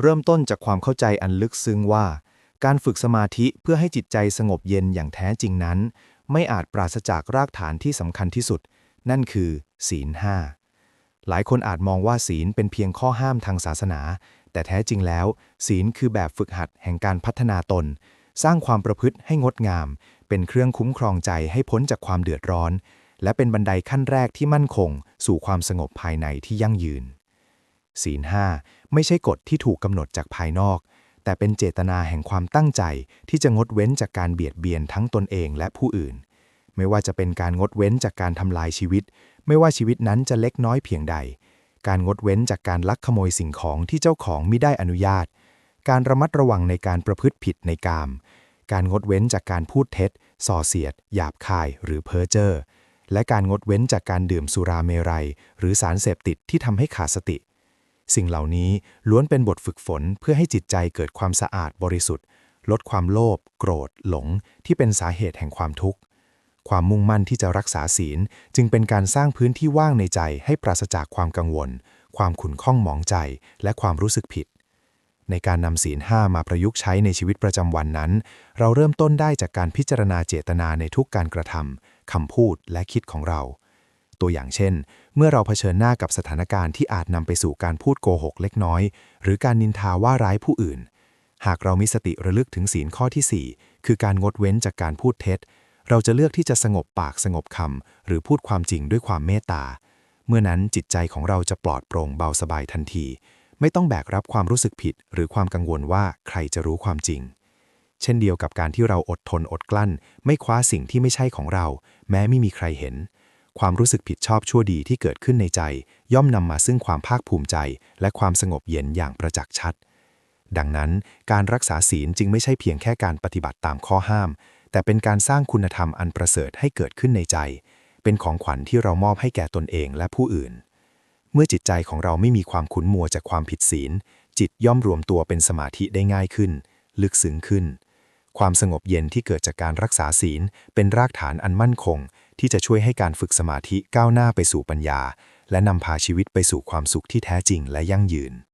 เริ่มต้นจากความเข้าใจอันลึกซึ้งว่า การฝึกสมาธิเพื่อให้จิตใจสงบเย็นอย่างแท้จริงนั้น ไม่อาจปราศจากรากฐานที่สำคัญที่สุด นั่นคือ ศีลห้าหลายคนอาจมองว่าศีลเป็นเพียงข้อห้ามทางศาสนา แต่แท้จริงแล้ว ศีลคือแบบฝึกหัดแห่งการพัฒนาตน สร้างความประพฤติให้งดงาม เป็นเครื่องคุ้มครองใจให้พ้นจากความเดือดร้อน และเป็นบันไดขั้นแรกที่มั่นคง สู่ความสงบภายในที่ยั่งยืน ศีลห้าไม่ใช่กฎที่ถูกกำหนดจากภายนอก แต่เป็นเจตนาแห่งความตั้งใจที่จะงดเว้นจากการเบียดเบียนทั้งตนเองและผู้อื่น ไม่ว่าจะเป็นการงดเว้นจากการทำลายชีวิต ไม่ว่าชีวิตนั้นจะเล็กน้อยเพียงใด การงดเว้นจากการลักขโมยสิ่งของที่เจ้าของมิได้อนุญาต การระมัดระวังในการประพฤติผิดในกาม การงดเว้นจากการพูดเท็จ ส่อเสียด หยาบคาย หรือเพ้อเจ้อและการงดเว้นจากการดื่มสุราเมรัย หรือสารเสพติดที่ทำให้ขาดสติ สิ่งเหล่านี้ล้วนเป็นบทฝึกฝนเพื่อให้จิตใจเกิดความสะอาดบริสุทธิ์ ลดความโลภโกรธ หลง ที่เป็นสาเหตุแห่งความทุกข์ ความมุ่งมั่นที่จะรักษาศีล จึงเป็นการสร้างพื้นที่ว่างในใจให้ปราศจากความกังวล ความขุ่นข้องหมองใจ และความรู้สึกผิด ในการนำศีลห้ามาประยุกต์ใช้ในชีวิตประจำวันนั้น เราเริ่มต้นได้จากการพิจารณาเจตนาในทุกการกระทำคำพูดและคิดของเรา ตัวอย่างเช่น เมื่อเราเผชิญหน้ากับสถานการณ์ที่อาจนำไปสู่การพูดโกหกเล็กน้อย หรือการนินทาว่าร้ายผู้อื่น หากเรามีสติระลึกถึงศีลข้อที่ 4 คือการงดเว้นจากการพูดเท็จ เราจะเลือกที่จะสงบปากสงบคำหรือพูดความจริงด้วยความเมตตา เมื่อนั้นจิตใจของเราจะปลอดโปร่งเบาสบายทันที ไม่ต้องแบกรับความรู้สึกผิด หรือความกังวลว่าใครจะรู้ความจริงเช่นเดียวกับการที่เราอดทนอดกลั้น ไม่คว้าสิ่งที่ไม่ใช่ของเรา แม้ไม่มีใครเห็น ความรู้สึกผิดชอบชั่วดีที่เกิดขึ้นในใจ ย่อมนำมาซึ่งความภาคภูมิใจ และความสงบเย็นอย่างประจักษ์ชัด ดังนั้น การรักษาศีลจึงไม่ใช่เพียงแค่การปฏิบัติตามข้อห้าม แต่เป็นการสร้างคุณธรรมอันประเสริฐให้เกิดขึ้นในใจ เป็นของขวัญที่เรามอบให้แก่ตนเองและผู้อื่น เมื่อจิตใจของเราไม่มีความขุนมัวจากความผิดศีล จิตย่อมรวมตัวเป็นสมาธิได้ง่ายขึ้น ลึกซึ้งขึ้น ความสงบเย็นที่เกิดจากการรักษาศีล เป็นรากฐานอันมั่นคง ที่จะช่วยให้การฝึกสมาธิก้าวหน้าไปสู่ปัญญา และนำพาชีวิตไปสู่ความสุขที่แท้จริงและยั่งยืน